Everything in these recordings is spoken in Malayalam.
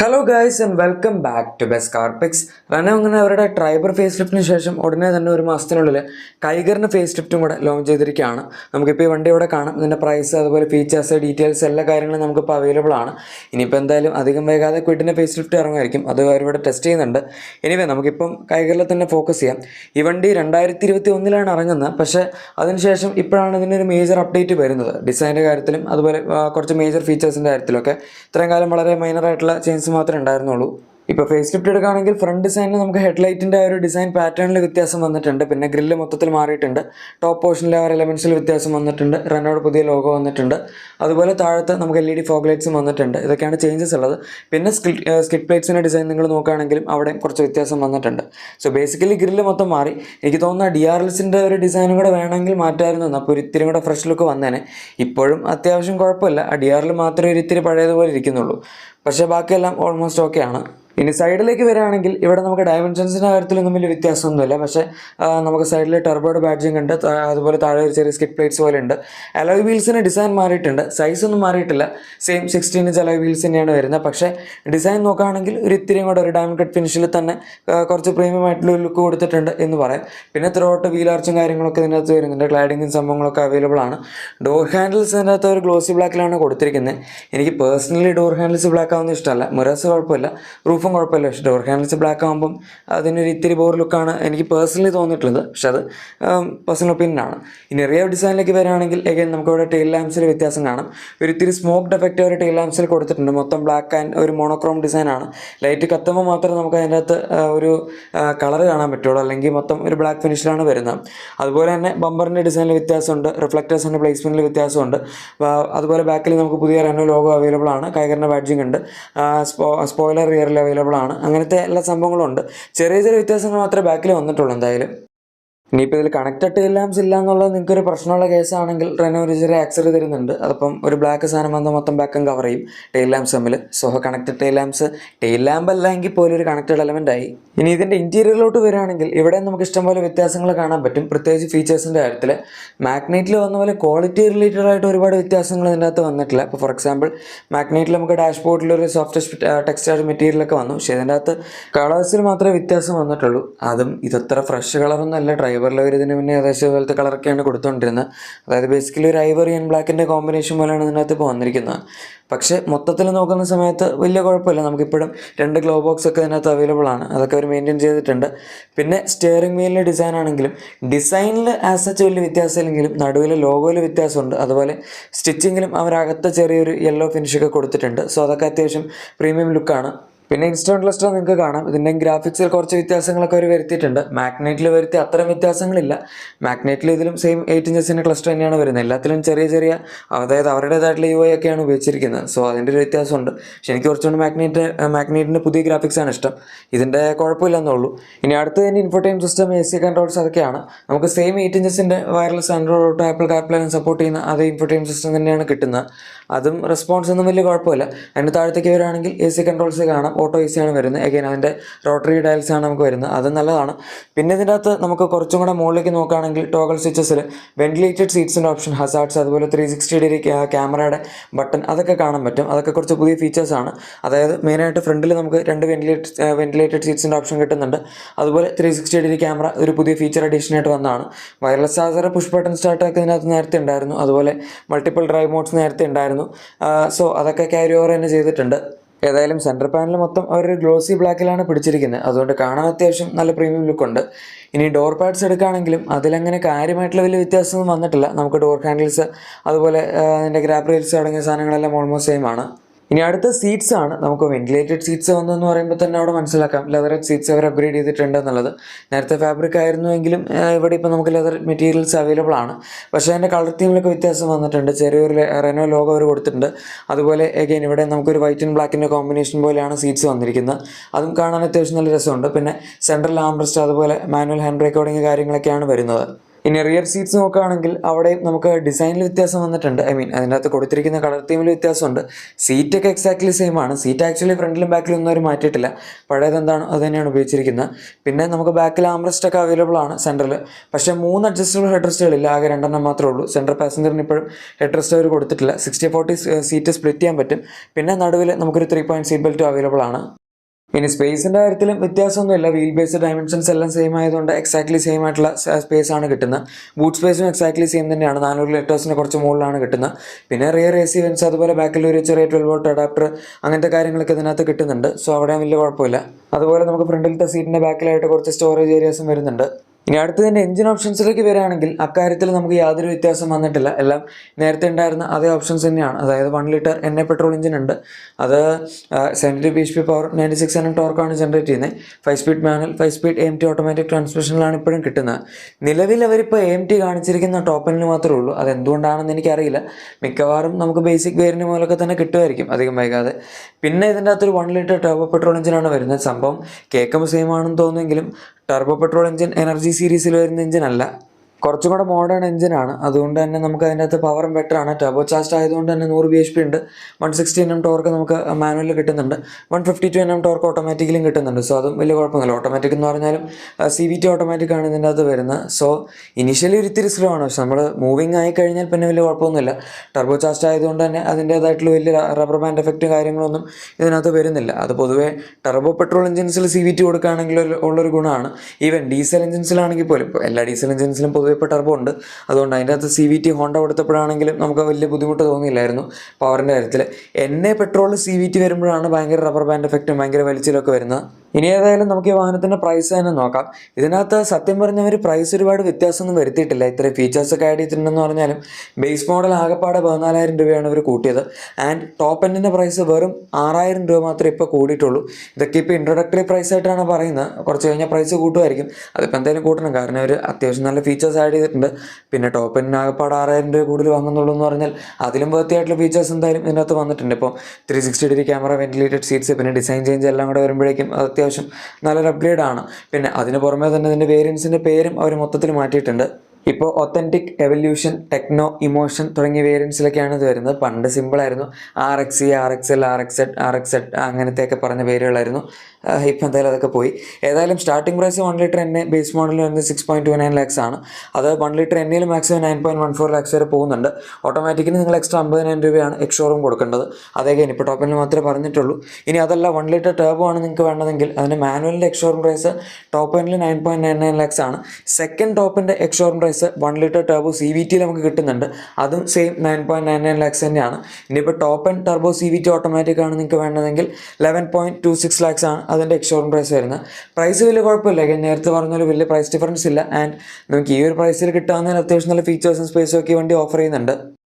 Hello guys and welcome back to best car picks Renault അങ്ങനെ അവരുടെ ട്രൈബർ ഫേസ് ലിഫ്റ്റിന് ശേഷം ഉടനെ തന്നെ ഒരു മാസത്തിനുള്ളിൽ കൈകറിന്റെ ഫേസ് ലിഫ്റ്റും കൂടെ ലോഞ്ച് ചെയ്തിരിക്കുകയാണ്. നമുക്കിപ്പോൾ ഈ വണ്ടി ഇവിടെ കാണാം. ഇതിന്റെ പ്രൈസ് അതുപോലെ ഫീച്ചേഴ്സ് ഡീറ്റെയിൽസ് എല്ലാ കാര്യങ്ങളും നമുക്കിപ്പോൾ അവൈലബിൾ ആണ്. ഇനിയിപ്പോൾ എന്തായാലും അധികം വൈകാതെ ക്വിഡിന്റെ ഫേസ് ലിഫ്റ്റ് ഇറങ്ങുമായിരിക്കും. അത് അവരിവിടെ ടെസ്റ്റ് ചെയ്യുന്നുണ്ട്. എനിവേ നമുക്കിപ്പം കൈകറിൽ തന്നെ ഫോക്കസ് ചെയ്യാം. ഈ വണ്ടി രണ്ടായിരത്തി ഇരുപത്തി ഒന്നിലാണ് ഇറങ്ങുന്നത്. പക്ഷേ അതിനുശേഷം ഇപ്പോഴാണ് ഇതിനൊരു മേജർ അപ്ഡേറ്റ് വരുന്നത്. ഡിസൈന്റെ കാര്യത്തിലും അതുപോലെ കുറച്ച് മേജർ ഫീച്ചേഴ്സിന്റെ കാര്യത്തിലൊക്കെ. ഇത്രയും കാലം വളരെ മൈനറായിട്ടുള്ള ചേഞ്ചസ് മാത്രമേ ഉണ്ടായിരുന്നുള്ളൂ. ഇപ്പോൾ ഫേസ് ലിഫ്റ്റ് എടുക്കുകയാണെങ്കിൽ ഫ്രണ്ട് ഡിസൈനിൽ നമുക്ക് ഹെഡ്ലൈറ്റിന്റെ ആ ഒരു ഡിസൈൻ പാറ്റേണിൽ വ്യത്യാസം വന്നിട്ടുണ്ട്. പിന്നെ ഗ്രില്ല് മൊത്തത്തിൽ മാറിയിട്ടുണ്ട്. ടോപ്പ് പോർഷനിലെ ആ എലമെൻസിൽ വ്യത്യാസം വന്നിട്ടുണ്ട്. റണ്ണോട് പുതിയ ലോഗോ വന്നിട്ടുണ്ട്. അതുപോലെ താഴത്ത് നമുക്ക് എൽ ഇ ഡി ഫോഗ് ലൈറ്റ്സും വന്നിട്ടുണ്ട്. ഇതൊക്കെയാണ് ചേഞ്ചസ് ഉള്ളത്. പിന്നെ സ്കിറ്റ് പ്ലേറ്റ്സിന്റെ ഡിസൈൻ നിങ്ങൾ നോക്കുകയാണെങ്കിലും അവിടെയും കുറച്ച് വ്യത്യാസം വന്നിട്ടുണ്ട്. സോ ബേസിക്കലി ഗ്രില്ല് മൊത്തം മാറി. എനിക്ക് തോന്നുന്ന ഡി ആർ എൽസിന്റെ ഒരു ഡിസൈനും കൂടെ വേണമെങ്കിൽ മാറ്റായിരുന്നു. അപ്പോൾ ഒരു ഇത്തിരി കൂടെ ഫ്രഷ് ലുക്ക് വന്നേനെ. ഇപ്പോഴും അത്യാവശ്യം കുഴപ്പമില്ല. ആ ഡി ആറിൽ മാത്രമേ ഒരു ഇത്തിരി പഴയതുപോലെ ഇരിക്കുന്നുള്ളൂ. പക്ഷേ ബാക്കിയെല്ലാം ഓൾമോസ്റ്റ് ഓക്കെ ആണ്. ഇനി സൈഡിലേക്ക് വരികയാണെങ്കിൽ ഇവിടെ നമുക്ക് ഡയമെൻഷൻസിന്റെ കാര്യത്തിലൊന്നും വലിയ വ്യത്യാസമൊന്നുമില്ല. പക്ഷേ നമുക്ക് സൈഡിൽ ടെർബോഡ് ബാഡ്ജിങ് ഉണ്ട്. അതുപോലെ താഴെ ഒരു ചെറിയ സ്കിറ്റ് പ്ലേറ്റ്സ് പോലെ ഉണ്ട്. അലോയ് വീൽസിന് ഡിസൈൻ മാറിയിട്ടുണ്ട്. സൈസ് ഒന്നും മാറിയിട്ടില്ല. Same sixteen inch alloy wheels തന്നെയാണ് വരുന്നത്. പക്ഷേ ഡിസൈൻ നോക്കുകയാണെങ്കിൽ ഒരു ഇത്തിരിയും കൂടെ ഒരു ഡയമണ്ട് കട്ട് ഫിനിഷിൽ തന്നെ കുറച്ച് പ്രീമിയം ആയിട്ടുള്ള ലുക്ക് കൊടുത്തിട്ടുണ്ട് എന്ന് പറയാം. പിന്നെ ത്രോട്ട് വീൽ ആർച്ചും കാര്യങ്ങളൊക്കെ ഇതിനകത്ത് വരുന്നുണ്ട്. ക്ലാഡിങ്ങും സംഭവങ്ങളൊക്കെ അവൈലബിൾ ആണ്. ഡോർ ഹാൻഡിൽസ് ഇതിനകത്ത് ഒരു ഗ്ലോസി ബ്ലാക്കിലാണ് കൊടുത്തിരിക്കുന്നത്. എനിക്ക് പേഴ്സണലി ഡോർ ഹാൻഡിൽസ് ബ്ലാക്ക് ആവുന്ന ഇഷ്ടമല്ല. മുരസ് കുഴപ്പമില്ല. റൂഫും കുഴപ്പമില്ല. പക്ഷേ ഡോർ ഹാൻഡിൽസ് ബ്ലാക്ക് ആകുമ്പം അതിനൊരു ഇത്തിരി ബോർ ലുക്കാണ് എനിക്ക് പേഴ്സണലി തോന്നിയിട്ടുള്ളത്. പക്ഷെ അത് പേഴ്സണൽ ഒപ്പീനിയൻ ആണ്. ഇനി റിയർ ഡിസൈനിലേക്ക് വരികയാണെങ്കിൽ എഗൈൻ നമുക്കിവിടെ ടെയിൽ ലാംസിൽ വ്യത്യാസം കാണാം. ഒരു ഇത്തിരി സ്മോക്ക് എഫക്റ്റ് ഒരു ടെയിൽ ലാംസിൽ കൊടുത്തിട്ടുണ്ട്. മൊത്തം ബ്ലാക്ക് ആൻഡ് ഒരു മോണോക്രോം ഡിസൈനാണ് ലൈറ്റ് കത്തുമ്പോൾ മാത്രമേ നമുക്ക് അതിന്റെ അകത്ത് ഒരു കളർ കാണാൻ പറ്റുള്ളൂ. അല്ലെങ്കിൽ മൊത്തം ഒരു ബ്ലാക്ക് ഫിനിഷിലാണ് വരുന്നത്. അതുപോലെ തന്നെ ബമ്പറിന്റെ ഡിസൈനിൽ വ്യത്യാസമുണ്ട്. റിഫ്ലക്റ്റേഴ്സിന്റെ പ്ലേസ്മെന്റിൽ വ്യത്യാസമുണ്ട്. അതുപോലെ ബാക്കിൽ നമുക്ക് പുതിയ റെനോ ലോഗോ അവൈലബിൾ ആണ്. കൈകറിന്റെ ബാഡ്ജിങ് ഉണ്ട്. സ്പോയിലർ റിയറിൽ അവൈലബിൾ ആണ്. അങ്ങനത്തെ എല്ലാ സംഭവങ്ങളും ഉണ്ട്. ചെറിയ ചെറിയ വ്യത്യാസങ്ങൾ മാത്രമേ ബാക്കിൽ വന്നിട്ടുള്ളൂ എന്തായാലും. ഇനിയിപ്പോൾ ഇതിൽ കണക്റ്റഡ് ലാംപ്സ് ഇല്ല എന്നുള്ളത് നിങ്ങൾക്ക് ഒരു പ്രശ്നമുള്ള കേസാണെങ്കിൽ റെനോ ചെറിയ ആക്സറി തരുന്നുണ്ട്. അതപ്പം ഒരു ബ്ലാക്ക് സാധനം വന്ന് മൊത്തം ബാക്കും കവർ ചെയ്യും. ടെയിൽ ലാംസ് തമ്മിൽ so connected tail lamps tail lamp അല്ലെങ്കിൽ പോലും ഒരു കണക്റ്റഡ് എലമെന്റ് ആയി. ഇനി ഇതിന്റെ ഇന്റീരിയറിലോട്ട് വരികയാണെങ്കിൽ ഇവിടെ നമുക്ക് ഇഷ്ടംപോലെ വ്യത്യാസങ്ങൾ കാണാൻ പറ്റും. പ്രത്യേകിച്ച് ഫീച്ചേഴ്സിന്റെ കാര്യത്തിൽ മാഗ്നൈറ്റിൽ വന്ന പോലെ ക്വാളിറ്റി റിലേറ്റഡ് ആയിട്ട് ഒരുപാട് വ്യത്യാസങ്ങൾ ഇതിന്റെ അകത്ത് വന്നിട്ടില്ല. ഇപ്പോൾ ഫോർ എക്സാമ്പിൾ മാഗ്നൈറ്റിൽ നമുക്ക് ഡാഷ്ബോർഡിൽ ഒരു സോഫ്റ്റ് ടെക്സ്റ്റൈൽ മെറ്റീരിയലൊക്കെ വന്നു. പക്ഷേ ഇതിന്റെ അകത്ത് കളേഴ്സിൽ മാത്രമേ വ്യത്യാസം വന്നിട്ടുള്ളൂ. അതും ഇതത്ര ഫ്രഷ് കളറൊന്നും അല്ല ഡ്രൈവറിൽ അവർ ഇതിന് മുന്നേ ഏകദേശം പോലത്തെ കളറൊക്കെയാണ് കൊടുത്തുകൊണ്ടിരുന്നത് അതായത് ബേസിക്കലി ഒരു ഐവറി ആൻഡ് ബ്ലാക്കിന്റെ കോമ്പിനേഷൻ പോലെയാണ് ഇതിനകത്ത് ഇപ്പോൾ വന്നിരിക്കുന്നത് പക്ഷേ മൊത്തത്തിൽ നോക്കുന്ന സമയത്ത് വലിയ കുഴപ്പമില്ല. നമുക്കിപ്പോഴും രണ്ട് ഗ്ലോ ബോക്സ് ഒക്കെ ഇതിനകത്ത് അവൈലബിൾ ആണ്. അതൊക്കെ അവർ മെയിന്റെയിൻ ചെയ്തിട്ടുണ്ട്. പിന്നെ സ്റ്റിയറിംഗ് വീലിന്റെ ഡിസൈൻ ആണെങ്കിലും ഡിസൈനിൽ ആസ് സച്ച് വലിയ വ്യത്യാസമില്ലെങ്കിലും നടുവിലെ ലോഗോയിൽ വ്യത്യാസമുണ്ട്. അതുപോലെ സ്റ്റിച്ചിങ്ങിലും അവരകത്ത് ചെറിയൊരു യെല്ലോ ഫിനിഷൊക്കെ കൊടുത്തിട്ടുണ്ട്. സോ അതൊക്കെ അത്യാവശ്യം പ്രീമിയം ലുക്കാണ് പിന്നെ ഇൻസ്റ്റോൺ ക്ലസ്റ്റർ നിങ്ങൾക്ക് കാണാം. ഇതിന്റെ ഗ്രാഫിക്സിൽ കുറച്ച് വ്യത്യാസങ്ങളൊക്കെ അവർ വരുത്തിയിട്ടുണ്ട്. മാഗ്നൈറ്റിൽ വരുത്തി അത്തരം വ്യത്യാസങ്ങളില്ല. മാഗ്നൈറ്റിൽ ഇതിലും സെയിം എയ്റ്റ് ഇഞ്ചസിന്റെ ക്ലസ്റ്റർ തന്നെയാണ് വരുന്നത്. എല്ലാത്തിലും ചെറിയ ചെറിയ അതായത് അവരുടേതായിട്ടുള്ള യു ഒക്കെയാണ് ഉപയോഗിച്ചിരിക്കുന്നത്. സോ അതിന്റെ ഒരു വ്യത്യാസമുണ്ട്. പക്ഷേ എനിക്ക് കുറച്ചുകൂടി മാഗ്നൈറ്റ് മാഗ്നൈറ്റിന്റെ പുതിയ ഗ്രാഫിക്സാണ് ഇഷ്ടം. ഇതിന്റെ കുഴപ്പമില്ലെന്നുള്ളൂ ഇനി അടുത്ത് തന്നെ infotainment system A C controls അതൊക്കെയാണ് നമുക്ക് സെയിം എയ്റ്റ് ഇഞ്ചസിന്റെ വയർലെസ് ആൻഡ്രോയിഡ് ഓട്ടോ ആപ്പിൾ കാർപ്ലൈനും സപ്പോർട്ട് ചെയ്യുന്ന അതേ ഇൻഫോർട്ടൈം സിസ്റ്റം തന്നെയാണ് കിട്ടുന്നത്. അതും റെസ്പോൺസ് ഒന്നും വലിയ കുഴപ്പമില്ല. അതിന് താഴത്തേക്ക് വരികയാണെങ്കിൽ എ സി കൺട്രോൾസ് കാണാം. ഓട്ടോ ഈസി ആണ് വരുന്നത്. അഗൈൻ അതിന്റെ റോട്ടറി ഡയൽസ് ആണ് നമുക്ക് വരുന്നത്. അത് നല്ലതാണ്. പിന്നെ ഇതിന്റെ അകത്ത് നമുക്ക് കുറച്ചും കൂടെ മുകളിലേക്ക് നോക്കുകയാണെങ്കിൽ ടോഗൽ സ്വിച്ചസിൽ വെന്റിലേറ്റഡ് സീറ്റ്സിന്റെ ഓപ്ഷൻ ഹസാർട്സ് അതുപോലെ ത്രീ സിക്സ്റ്റി ഡിഗ്രി ക്യാമറയുടെ ബട്ടൺ അതൊക്കെ കാണാൻ പറ്റും. അതൊക്കെ കുറച്ച് പുതിയ ഫീച്ചേഴ്സ് ആണ്. അതായത് മെയിനായിട്ട് ഫ്രണ്ടിൽ നമുക്ക് രണ്ട് വെന്റിലേറ്റഡ് വെന്റിലേറ്റഡ് സീറ്റ്സിന്റെ ഓപ്ഷൻ കിട്ടുന്നുണ്ട്. അതുപോലെ ത്രീ സിക്സ്റ്റി ഡിഗ്രി ക്യാമറ ഒരു പുതിയ ഫീച്ചർ അഡീഷൻ ആയിട്ട് വന്നതാണ്. Wireless charger push button start ഒക്കെ ഇതിനകത്ത് നേരത്തെ ഉണ്ടായിരുന്നു. അതുപോലെ മൾട്ടിപ്പിൾ ഡ്രൈവ് മോഡ്സ് നേരത്തെ ഉണ്ടായിരുന്നു. സോ അതൊക്കെ ക്യാരി ഓവർ തന്നെ ചെയ്തിട്ടുണ്ട്. ഏതായാലും സെന്റർ പാനൽ മൊത്തം അവരൊരു ഗ്ലോസി ബ്ലാക്കിലാണ് പിടിച്ചിരിക്കുന്നത്. അതുകൊണ്ട് കാണാൻ അത്യാവശ്യം നല്ല പ്രീമിയം ലുക്ക് ഉണ്ട്. ഇനി ഡോർ പാഡ്സ് എടുക്കുകയാണെങ്കിലും അതിലങ്ങനെ കാര്യമായിട്ടുള്ള വലിയ വ്യത്യാസമൊന്നും വന്നിട്ടില്ല. നമുക്ക് ഡോർ ഹാൻഡിൽസ് അതുപോലെ അതിന്റെ ഗ്രാപ്പ് റീൽസ് അടങ്ങിയ സാധനങ്ങളെല്ലാം ഓൾമോസ്റ്റ് സെയിം ആണ്. ഇനി അടുത്ത സീറ്റ്സ് ആണ്. നമുക്ക് വെന്റിലേറ്റഡ് സീറ്റ്സ് വന്നതെന്ന് പറയുമ്പോൾ തന്നെ അവിടെ മനസ്സിലാക്കാം. ലെതർ സീറ്റ്സ് അവർ അപ്ഗ്രേഡ് ചെയ്തിട്ടുണ്ട് എന്നുള്ളത്. നേരത്തെ ഫാബ്രിക് ആയിരുന്നുവെങ്കിലും ഇവിടെ ഇപ്പോൾ നമുക്ക് ലെതർ മെറ്റീരിയൽസ് അവൈലബിൾ ആണ്. പക്ഷേ അതിന്റെ കളർ തീമിലൊക്കെ വ്യത്യാസം വന്നിട്ടുണ്ട്. ചെറിയൊരു റെനോ ലോഗോ അവർ കൊടുത്തിട്ടുണ്ട്. അതുപോലെ എഗൈൻ ഇവിടെ നമുക്കൊരു വൈറ്റ് ആൻഡ് ബ്ലാക്കിന്റെ കോമ്പിനേഷൻ പോലെയാണ് സീറ്റ്സ് വന്നിരിക്കുന്നത്. അതും കാണാൻ അത്യാവശ്യം നല്ല രസമുണ്ട്. പിന്നെ സെൻട്രൽ ആംബ്രസ്റ്റ് അതുപോലെ മാനുവൽ ഹാൻഡ് തുടങ്ങിയ കാര്യങ്ങളൊക്കെയാണ് വരുന്നത്. ഇനി റിയർ സീറ്റ്സ് നോക്കുകയാണെങ്കിൽ അവിടെ നമുക്ക് ഡിസൈനിൽ വ്യത്യാസം വന്നിട്ടുണ്ട്. ഐ മീൻ അതിനകത്ത് കൊടുത്തിരിക്കുന്ന കളർ തീമിൽ വ്യത്യാസമുണ്ട്. സീറ്റൊക്കെ എക്സാക്ട്ലി സെയിം ആണ്. സീറ്റ് ആക്ച്വലി ഫ്രണ്ടിലും ബാക്കിലും ഒന്നും അവർ മാറ്റിയിട്ടില്ല പഴയത് എന്താണ് അത് തന്നെയാണ് ഉപയോഗിച്ചിരിക്കുന്നത്. പിന്നെ നമുക്ക് ബാക്കിൽ ആംറസ്റ്റ് ഒക്കെ അവൈലബിൾ ആണ് സെന്ററിൽ പക്ഷേ മൂന്ന് അഡ്ജസ്റ്റബിൾ ഹെഡ് റെസ്റ്റുകളില്ല ആകെ രണ്ടെണ്ണം മാത്രമേ ഉള്ളൂ. സെന്റർ പാസഞ്ചറിന് ഇപ്പോഴും ഹെഡ് റെസ്റ്റ് അവർ കൊടുത്തിട്ടില്ല. സിക്സ്റ്റി ഫോർട്ടി സീറ്റ് സ്പ്ലിറ്റ് ചെയ്യാൻ പറ്റും. പിന്നെ നടുവിൽ നമുക്കൊരു three point seat belt available ആണ്. ഇനി സ്പേസിന്റെ കാര്യത്തിലും വ്യത്യാസമൊന്നുമില്ല. വീൽ ബേസ് ഡയമെൻഷൻസ് എല്ലാം സെയിം ആയതുകൊണ്ട് എക്സാക്ട്ലി സെയിം ആയിട്ടുള്ള സ്പേസ് ആണ് കിട്ടുന്നത്. ബൂട്ട് സ്പേസും എക്സാക്ട്ലി സെയിം തന്നെയാണ്. നാനൂറ് ലിറ്റേഴ്സിന് കുറച്ച് മുകളിലാണ് കിട്ടുന്നത്. പിന്നെ റിയർ എ സി വെൻസ് അതുപോലെ ബാക്കിൽ ഒരു ചെറിയ ട്വൽവ് വോട്ട് അഡാപ്റ്റർ അങ്ങനത്തെ കാര്യങ്ങളൊക്കെ ഇതിനകത്ത് കിട്ടുന്നുണ്ട്. സോ അവിടെ വലിയ കുഴപ്പമില്ല. അതുപോലെ നമുക്ക് ഫ്രണ്ടിലത്തെ സീറ്റിന്റെ ബാക്കിലായിട്ട് കുറച്ച് സ്റ്റോറേജ് ഏരിയാസും വരുന്നുണ്ട്. ഇനി അടുത്തതിന്റെ എഞ്ചിൻ ഓപ്ഷൻസിലേക്ക് വരികയാണെങ്കിൽ അക്കാര്യത്തിൽ നമുക്ക് യാതൊരു വ്യത്യാസം വന്നിട്ടില്ല. എല്ലാം നേരത്തെ ഉണ്ടായിരുന്ന അതേ ഓപ്ഷൻസ് തന്നെയാണ്. അതായത് one litre N petrol engine ഉണ്ട്. അത് seventy B H P power ninety six N ടോർക്കാണ് generate ചെയ്യുന്നത്. Five speed manual five speed M T automatic ട്രാൻസ്മിഷനിലാണ് ഇപ്പോഴും കിട്ടുന്നത്. നിലവിൽ അവരിപ്പോൾ എം ടി കാണിച്ചിരിക്കുന്ന ടോപ്പ് എൻഡിൽ മാത്രമേ ഉള്ളൂ. അത് എന്തുകൊണ്ടാണെന്ന് എനിക്കറിയില്ല. മിക്കവാറും നമുക്ക് ബേസിക് വേരിന് മുതലൊക്കെ തന്നെ കിട്ടുമായിരിക്കും അധികം വൈകാതെ. പിന്നെ ഇതിന്റെ അകത്തൊരു വൺ ലിറ്റർ ടോപ്പ് പെട്രോൾ എഞ്ചിനാണ് വരുന്നത്. സംഭവം കേൾക്കുമ്പോൾ സെയിം ആണെന്ന് തോന്നുമെങ്കിലും ടർബോ പെട്രോൾ എഞ്ചിൻ എനർജി സീരീസിൽ വരുന്ന എഞ്ചിൻ അല്ല. കുറച്ചും കൂടെ മോഡേൺ എഞ്ചിനാണ് അതുകൊണ്ട് തന്നെ നമുക്ക് അതിന്റെ അകത്ത് പവറും ബെറ്റർ ആണ്. ടർബോ ചാർജ് ആയതുകൊണ്ട് തന്നെ നൂറ് ബി എച്ച് പി ഉണ്ട്. One sixty N M torque നമുക്ക് മാനുവലിൽ കിട്ടുന്നുണ്ട്. One fifty two N M torque ഓട്ടോമാറ്റിക്കലും കിട്ടുന്നുണ്ട്. സോ അതും വലിയ കുഴപ്പമൊന്നുമില്ല. ഓട്ടോമാറ്റിക് എന്ന് പറഞ്ഞാലും സി വി ടി ഓട്ടോമാറ്റിക് ആണ് ഇതിന്റെ അകത്ത് വരുന്നത്. സോ ഇനീഷ്യലി ഒരു ഇത്തിരി സ്ലോ ആണ്. പക്ഷെ നമ്മൾ മൂവിങ് ആയി കഴിഞ്ഞാൽ പിന്നെ വലിയ കുഴപ്പമൊന്നുമില്ല. ടർബോ ചാർജ് ആയതുകൊണ്ട് തന്നെ അതിന്റേതായിട്ടുള്ള വലിയ റബ്ബർ ബാൻഡ് എഫക്റ്റ് കാര്യങ്ങളൊന്നും ഇതിനകത്ത് വരുന്നില്ല. അത് പൊതുവേ ടർബോ പെട്രോൾ എഞ്ചിൻസിൽ സി വി ടി കൊടുക്കുകയാണെങ്കിൽ ഉള്ളൊരു ഗുണമാണ്. ഈവൻ ഡീസൽ എഞ്ചിൻസിലാണെങ്കിൽ പോലും എല്ലാ ഡീസൽ എഞ്ചിൻസിലും പൊതുവെ ഇപ്പോൾ ടർബോ ഉണ്ട്. അതുകൊണ്ട് അതിന്റെ അകത്ത് സി വി ടി ഹോണ്ട കൊടുത്തപ്പോഴാണെങ്കിലും നമുക്ക് വലിയ ബുദ്ധിമുട്ട് തോന്നിയില്ലായിരുന്നു പവറിന്റെ കാര്യത്തിൽ എന്നെ പെട്രോൾ സി വി ടി വരുമ്പോഴാണ് ഭയങ്കര റബ്ബർ ബാൻഡ് എഫക്റ്റും ഭയങ്കര വലിച്ചിലൊക്കെ വരുന്നത്. ഇനി ഏതായാലും നമുക്ക് ഈ വാഹനത്തിന്റെ പ്രൈസ് തന്നെ നോക്കാം. ഇതിനകത്ത് സത്യം പറഞ്ഞവർ പ്രൈസ് ഒരുപാട് വ്യത്യാസമൊന്നും വരുത്തിയിട്ടില്ല. ഫീച്ചേഴ്സ് ഒക്കെ ആഡ് ചെയ്തിട്ടുണ്ടെന്ന് പറഞ്ഞാലും ബേസ് മോഡൽ ആകെപ്പാടെ പതിനാലായിരം രൂപയാണ് അവർ കൂട്ടിയത്. ആൻഡ് ടോപ്പ് എൻഡിന്റെ പ്രൈസ് വെറും ആറായിരം രൂപ മാത്രമേ ഇപ്പോൾ കൂടിയിട്ടുള്ളൂ. ഇതൊക്കെ ഇപ്പോൾ ഇൻട്രൊഡക്ടറി പ്രൈസ് ആയിട്ടാണ് പറയുന്നത്. കുറച്ച് കഴിഞ്ഞാൽ പ്രൈസ് കൂട്ടുമായിരിക്കും. അതിപ്പോൾ എന്തായാലും കൂട്ടണം. കാരണം അവർ അത്യാവശ്യം നല്ല ഫീച്ചേഴ്സ് ആഡ് ചെയ്തിട്ടുണ്ട്. പിന്നെ ടോപ്പ് എൻഡിന് ആകെപ്പാട് ആറായിരം രൂപ കൂടുതൽ വാങ്ങുന്നുള്ളൂ എന്ന് പറഞ്ഞാൽ അതിലും വൃത്തിയായിട്ടുള്ള ഫീച്ചേഴ്സ് എന്തായാലും ഇതിനകത്ത് വന്നിട്ടുണ്ട്. ഇപ്പോൾ three sixty degree camera ventilated seats പിന്നെ ഡിസൈൻ ചേഞ്ച് എല്ലാം കൂടെ വരുമ്പോഴേക്കും അത്യാവശ്യം നല്ലൊരു അപ്ഗ്രേഡാണ് പിന്നെ അതിന് പുറമേ തന്നെ ഇതിന്റെ വേരിയൻസിന്റെ പേരും അവർ മൊത്തത്തിൽ മാറ്റിയിട്ടുണ്ട്. ഇപ്പോൾ ഒത്തന്റിക് എവല്യൂഷൻ ടെക്നോ ഇമോഷൻ തുടങ്ങിയ വേരിയൻസിലൊക്കെയാണ് ഇത് വരുന്നത്. പണ്ട് സിമ്പിളായിരുന്നു R X E R X L R X Z R X Z അങ്ങനത്തെയൊക്കെ പറഞ്ഞ പേരുകളായിരുന്നു. ഇപ്പം എന്തായാലും അതൊക്കെ പോയി. ഏതായാലും സ്റ്റാർട്ടിംഗ് പ്രൈസ് വൺ ലിറ്റർ എന്നെ ബേസ് മോഡൽ വരുന്നത് six point two nine lakhs ആണ്. അത് വൺ ലിറ്റർ എണ്ണയിൽ maximum nine point one four lakhs വരെ പോകുന്നുണ്ട്. ഓട്ടോമാറ്റിക്കിന് നിങ്ങൾ എക്സ്ട്രാ അമ്പതിനായിരം രൂപയാണ് എക്സ്ട്രോറും കൊടുക്കേണ്ടത്. അതേ കഴിഞ്ഞ് ഇപ്പോൾ ടോപ്പിൽ മാത്രമേ പറഞ്ഞിട്ടുള്ളൂ. ഇനി അതല്ല വൺ ലിറ്റർ ടേബോ ആണ് നിങ്ങൾക്ക് വേണ്ടതെങ്കിൽ അതിന് മാനുവലിന്റെ ex showroom price top nine point nine nine lakhs ആണ്. സെക്കൻഡ് ടോപ്പിന്റെ ex showroom price one litre turbo C V T നമുക്ക് കിട്ടുന്നുണ്ട്. അതും same nine point nine nine lakhs തന്നെയാണ്. ഇനിയിപ്പോൾ top and turbo C V T automatic ആണ് നിങ്ങൾക്ക് വേണ്ടതെങ്കിൽ eleven point two six lakhs ആണ് അതിന്റെ എക്സ്റ്റോറും പ്രൈസ് വരുന്നത്. പ്രൈസ് വലിയ കുഴപ്പമില്ല. നേരത്തെ പറഞ്ഞ വലിയ പ്രൈസ് ഡിഫറൻസ് ഇല്ല. ആൻഡ് നമുക്ക് ഈ ഒരു പ്രൈസിൽ കിട്ടാവുന്നതിന് അത്യാവശ്യം നല്ല ഫീച്ചേഴ്സും സ്പേസും ഒക്കെ വണ്ടി ഓഫർ ചെയ്യുന്നുണ്ട്.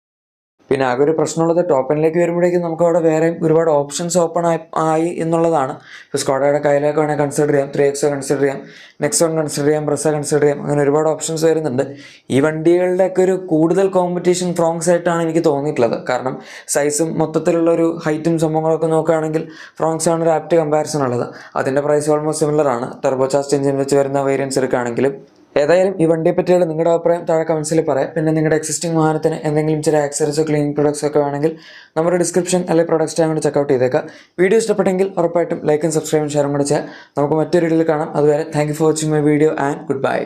പിന്നെ ആകെ ഒരു പ്രശ്നമുള്ളത് ടോപ്പ് വരുമ്പോഴേക്കും നമുക്ക് അവിടെ വേറെ ഒരുപാട് ഓപ്ഷൻസ് ഓപ്പൺ ആയി എന്നുള്ളതാണ്. ഇപ്പോൾ സ്കോഡയുടെ കയ്യിലേക്ക് വേണമെങ്കിൽ കൺസിഡർ ചെയ്യാം ത്രീ എക്സോ കൺസിഡർ ചെയ്യാം നെക്സോൺ കൺസിഡർ ചെയ്യാം ബ്രസ കൺസിഡർ ചെയ്യാം അങ്ങനെ ഒരുപാട് ഓപ്ഷൻസ് വരുന്നുണ്ട്. ഈ വണ്ടികളുടെയൊക്കെ ഒരു കൂടുതൽ കോമ്പറ്റീഷൻ ഫ്രോങ്സ് ആയിട്ടാണ് എനിക്ക് തോന്നിയിട്ടുള്ളത്. കാരണം സൈസും മൊത്തത്തിലുള്ള ഒരു ഹൈറ്റും സംഭവങ്ങളൊക്കെ നോക്കുകയാണെങ്കിൽ ഫ്രോങ്സ് ആണ് ഒരു ആപ്റ്റ് കമ്പാരിസൺ ഉള്ളത്. അതിന്റെ പ്രൈസ് ഓൾമോസ്റ്റ് സിമിലർ ആണ്. ടെർബോ എഞ്ചിൻ വെച്ച് വരുന്ന വേരിയൻസ് എടുക്കുകയാണെങ്കിലും ഏതായാലും ഈ വണ്ടിയെ പറ്റിയുള്ള നിങ്ങളുടെ അഭിപ്രായം താഴെ കമൻസിൽ പറയാം. പിന്നെ നിങ്ങളുടെ എക്സിസ്റ്റിംഗ് വാഹനത്തിന് എന്തെങ്കിലും ചില ആക്സറീസോ ക്ലീനിങ് പ്രൊഡക്ട്സ് ഒക്കെ വേണമെങ്കിൽ നമ്മുടെ ഡിസ്ക്രിപ്ഷൻ അല്ലെങ്കിൽ പ്രൊഡക്ട്സ് ടൈം കൂടെ ചെക്കൗട്ട് ചെയ്തേക്കാം. വീഡിയോ ഇഷ്ടപ്പെട്ടെങ്കിൽ ഉറപ്പായിട്ടും ലൈക്കും സബ്സ്ക്രൈബും ഷെയറും കൂടെ ചെയ്യാം. നമുക്ക് മറ്റൊരു വീഡിയോയിൽ കാണാം. അതുവരെ thank for watching my video and good bye